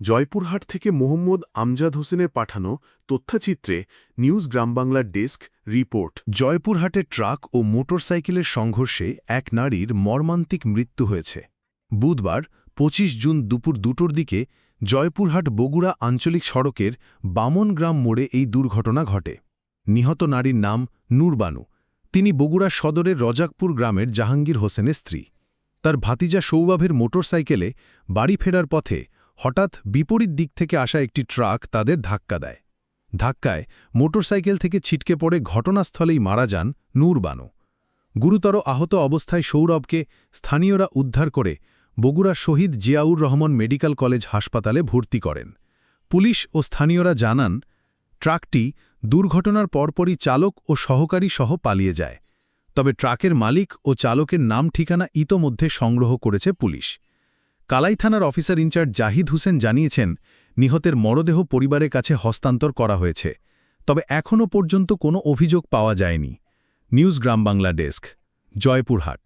জয়পুরহাট থেকে মোহাম্মদ আমজাদ হোসেনের পাঠানো তথ্যচিত্রে নিউজ গ্রাম বাংলার ডেস্ক রিপোর্ট। জয়পুরহাটে ট্রাক ও মোটরসাইকেলের সংঘর্ষে এক নারীর মর্মান্তিক মৃত্যু হয়েছে। বুধবার ২৫ জুন দুপুর দুটোর দিকে জয়পুরহাট বগুড়া আঞ্চলিক সড়কের বামনগ্রাম মোড়ে এই দুর্ঘটনা ঘটে। নিহত নারীর নাম নূরবানু। তিনি বগুড়া সদরের রজাকপুর গ্রামের জাহাঙ্গীর হোসেনের স্ত্রী। তার ভাতিজা সৌবাভের মোটরসাইকেলে বাড়ি ফেরার পথে হঠাৎ বিপরীত দিক থেকে আসা একটি ট্রাক তাদের ধাক্কা দেয়। ধাক্কায় মোটরসাইকেল থেকে ছিটকে পড়ে ঘটনাস্থলেই মারা যান নূরবানু গুরুতর আহত অবস্থায় সৌরভকে স্থানীয়রা উদ্ধার করে বগুড়া শহীদ জিয়াউর রহমান মেডিকেল কলেজ হাসপাতালে ভর্তি করেন। পুলিশ ও স্থানীয়রা জানান, ট্রাকটি দুর্ঘটনার পরপরই চালক ও সহকারী সহ পালিয়ে যায়। তবে ট্রাকের মালিক ও চালকের নাম ঠিকানা ইতোমধ্যে সংগ্রহ করেছে পুলিশ। কালাই থানার অফিসার ইনচার্জ জাহিদ হুসেন জানিয়েছেন, নিহতের মরদেহ পরিবারের কাছে হস্তান্তর করা হয়েছে, তবে এখনও পর্যন্ত কোনো অভিযোগ পাওয়া যায়নি। News Gram Bangla desk, Joypurhat.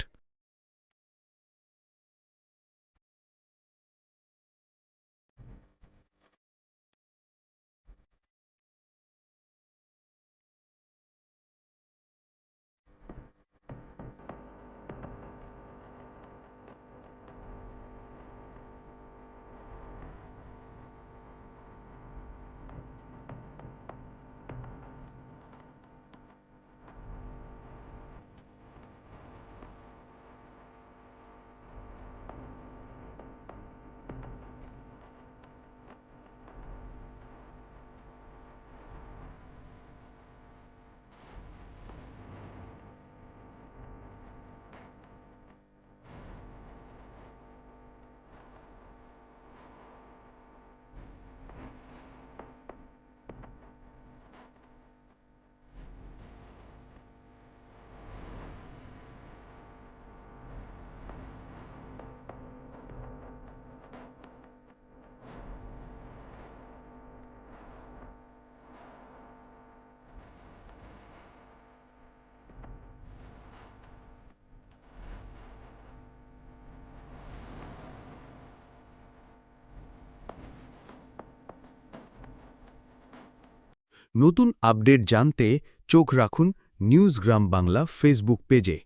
নতুন আপডেট জানতে চোখ রাখুন নিউজ গ্রাম বাংলা ফেসবুক পেজে।